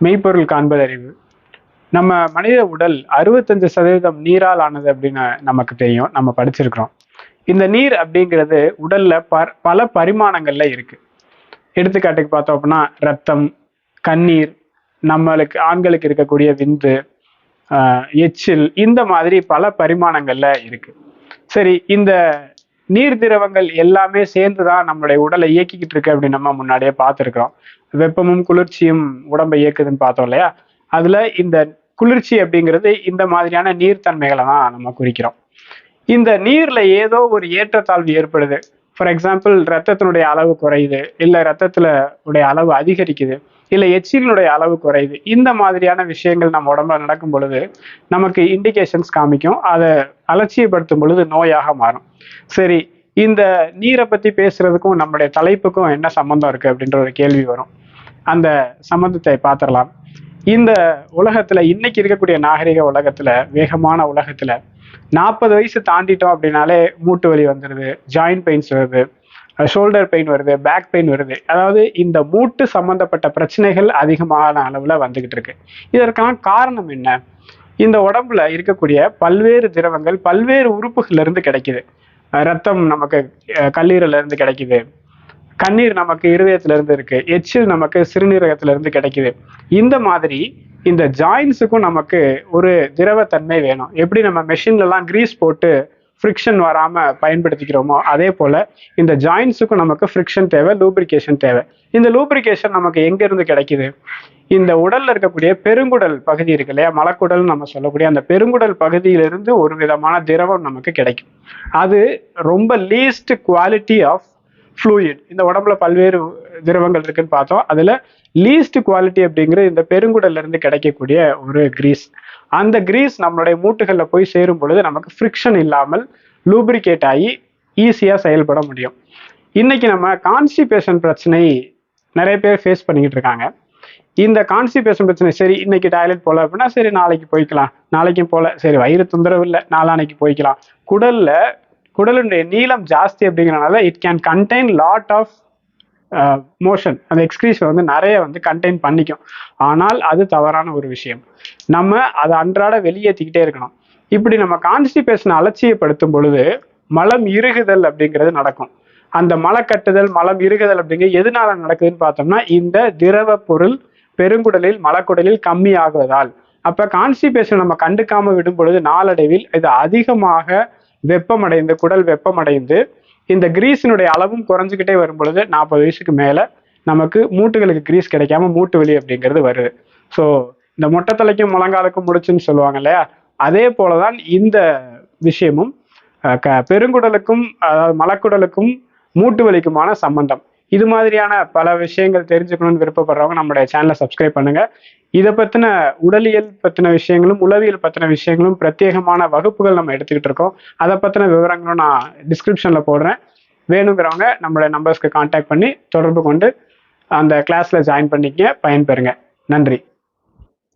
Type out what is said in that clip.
மெய்ப்பொருள் காண்பது அறிவு நம்ம மனித உடல் அறுபத்தஞ்சு சதவீதம் நீரால் ஆனது அப்படின்னு நமக்கு தெரியும் நம்ம படிச்சிருக்கிறோம். இந்த நீர் அப்படிங்கிறது உடல்ல ப பல பரிமாணங்கள்ல இருக்கு. எடுத்துக்காட்டுக்கு பார்த்தோம் அப்படின்னா ரத்தம் கண்ணீர் நம்மளுக்கு ஆண்களுக்கு இருக்கக்கூடிய விந்து எச்சில் இந்த மாதிரி பல பரிமாணங்கள்ல இருக்கு. சரி இந்த நீர் திரவங்கள் எல்லாமே சேர்ந்து தான் நம்மளுடைய உடலை இயக்கிக்கிட்டு இருக்கு அப்படின்னு நம்ம முன்னாடியே பார்த்துருக்குறோம். வெப்பமும் குளிர்ச்சியும் உடம்பை இயக்குதுன்னு பார்த்தோம் இல்லையா? அதுல இந்த குளிர்ச்சி அப்படிங்கிறது இந்த மாதிரியான நீர்த்தன்மைகளை தான் நம்ம குறிக்கிறோம். இந்த நீர்ல ஏதோ ஒரு ஏற்றத்தாழ்வு ஏற்படுது. ஃபார் எக்ஸாம்பிள் ரத்தத்தினுடைய அளவு குறையுது. இல்ல ரத்தத்துல உடைய அளவு அதிகரிக்குது. இல்லை எச்சிலினுடைய அளவு குறையுது இந்த மாதிரியான விஷயங்கள் நம்ம உடம்புல நடக்கும் பொழுது நமக்கு இண்டிகேஷன்ஸ் காமிக்கும். அதை அலட்சியப்படுத்தும் பொழுது நோயாக மாறும். சரி இந்த நீரை பற்றி பேசுறதுக்கும் நம்முடைய தலைப்புக்கும் என்ன சம்மந்தம் இருக்குது அப்படின்ற ஒரு கேள்வி வரும். அந்த சம்மந்தத்தை பார்த்துடலாம். இந்த உலகத்தில் இன்னைக்கு இருக்கக்கூடிய நாகரிக உலகத்தில் வேகமான உலகத்தில் நாற்பது வயசு தாண்டிட்டோம் அப்படின்னாலே மூட்டு வலி வந்துடுது ஜாயிண்ட் பெயின்ஸ் வருது ஷோல்டர் பெயின் வருது பேக் பெயின் வருது. அதாவது இந்த மூட்டு சம்பந்தப்பட்ட பிரச்சனைகள் அதிகமான அளவில் வந்துகிட்டு இருக்கு. இதற்கான காரணம் என்ன? இந்த உடம்புல இருக்கக்கூடிய பல்வேறு திரவங்கள் பல்வேறு உறுப்புகள்லேருந்து கிடைக்குது. ரத்தம் நமக்கு கல்லீரலேருந்து இருந்து கிடைக்குது. கண்ணீர் நமக்கு இருதயத்திலிருந்து இருக்கு. எச்சில் நமக்கு சிறுநீரகத்திலேருந்து கிடைக்குது. இந்த மாதிரி இந்த ஜாயின்ஸுக்கும் நமக்கு ஒரு திரவத்தன்மை வேணும். எப்படி நம்ம மெஷின்லலாம் கிரீஸ் போட்டு ஃப்ரிக்ஷன் வராமல் பயன்படுத்திக்கிறோமோ அதே போல் இந்த ஜாயின்ஸுக்கும் நமக்கு ஃப்ரிக்ஷன் தேவை லூப்ரிகேஷன் தேவை. இந்த லூப்ரிகேஷன் நமக்கு எங்கேருந்து கிடைக்கிது? கிடைக்குது இந்த உடல்ல இருக்கக்கூடிய பெருங்குடல் பகுதி இருக்கு இல்லையா? மலக்குடல் நம்ம சொல்லக்கூடிய அந்த பெருங்குடல் பகுதியிலிருந்து ஒரு விதமான திரவம் நமக்கு கிடைக்கும். அது ரொம்ப லீஸ்ட் குவாலிட்டி ஆஃப் ஃப்ளூயிட் இந்த உடம்புல பல்வேறு திரவங்கள் இருக்குன்னு பார்த்தோம். அதில் லீஸ்ட் குவாலிட்டி அப்படிங்கிறது இந்த பெருங்குடல்லேருந்து கிடைக்கக்கூடிய ஒரு கிரீஸ் அந்த கிரீஸ் நம்மளுடைய மூட்டுகளில் போய் சேரும் பொழுது நமக்கு ஃப்ரிக்ஷன் இல்லாமல் லூப்ரிகேட் ஆகி ஈஸியாக செயல்பட முடியும். இன்னைக்கு நம்ம கான்ஸ்டிபேஷன் பிரச்சனை நிறைய பேர் ஃபேஸ் பண்ணிக்கிட்டு இருக்காங்க. இந்த கான்ஸ்டிபேஷன் பிரச்சனை சரி இன்னைக்கு டாய்லெட் போகல அப்படின்னா சரி நாளைக்கு போய்க்கலாம். நாளைக்கும் போகல சரி வயிறு தொந்தரவு இல்லை. நாளானைக்கு போய்க்கலாம். குடலில் குடலுடைய நீளம் ஜாஸ்தி அப்படிங்கிறனால it can contain lot of motion அந்த எக்ஸ்கிரீஷன் வந்து நிறைய வந்து கண்டெயின் பண்ணிக்கும். ஆனால் அது தவறான ஒரு விஷயம். நம்ம அதை அன்றாட வெளியேற்றிக்கிட்டே இருக்கணும். இப்படி நம்ம கான்ஸ்டிபேஷனை அலட்சியப்படுத்தும் பொழுது மலம் இறுகுதல் அப்படிங்கிறது நடக்கும். அந்த மலக்கட்டுதல் மலம் இறுகுதல் அப்படிங்கிறது எதனால நடக்குதுன்னு பார்த்தோம்னா இந்த திரவ பொருள் பெருங்குடலில் மலக்குடலில் கம்மி ஆகுவதால் அப்போ கான்ஸ்டிபேஷன் நம்ம கண்டுக்காம விடும் பொழுது நாளடைவில் இது அதிகமாக வெப்பமடைந்து குடல் வெப்பமடைந்து இந்த கிரீஸினுடைய அளவும் குறைஞ்சிக்கிட்டே வரும் பொழுது நாற்பது வயசுக்கு மேலே நமக்கு மூட்டுகளுக்கு கிரீஸ் கிடைக்காம மூட்டு வலி அப்படிங்கிறது வருது. ஸோ இந்த மொட்டை தலைக்கும் முழங்காலுக்கும் முடிச்சுன்னு சொல்லுவாங்க இல்லையா? அதே போலதான் இந்த விஷயமும் க- பெருங்குடலுக்கும் அதாவது மலக்குடலுக்கும் மூட்டு வலிக்குமான சம்பந்தம். இது மாதிரியான பல விஷயங்கள் தெரிஞ்சுக்கணும்னு விருப்பப்படுறவங்க நம்மளுடைய சேனலை சப்ஸ்கிரைப் பண்ணுங்க. இதை பற்றின உடலியல் பற்றின விஷயங்களும் உளவியல் பற்றின விஷயங்களும் பிரத்யேகமான வகுப்புகள் நம்ம எடுத்துக்கிட்டு இருக்கோம். அதை பற்றின விவரங்களும் நான் டிஸ்கிரிப்ஷனில் போடுறேன். வேணுங்கிறவங்க நம்மளுடைய நம்பர்ஸ்க்கு காண்டாக்ட் பண்ணி தொடர்பு கொண்டு அந்த கிளாஸில் ஜாயின் பண்ணிக்க பயன்பெறுங்க. நன்றி.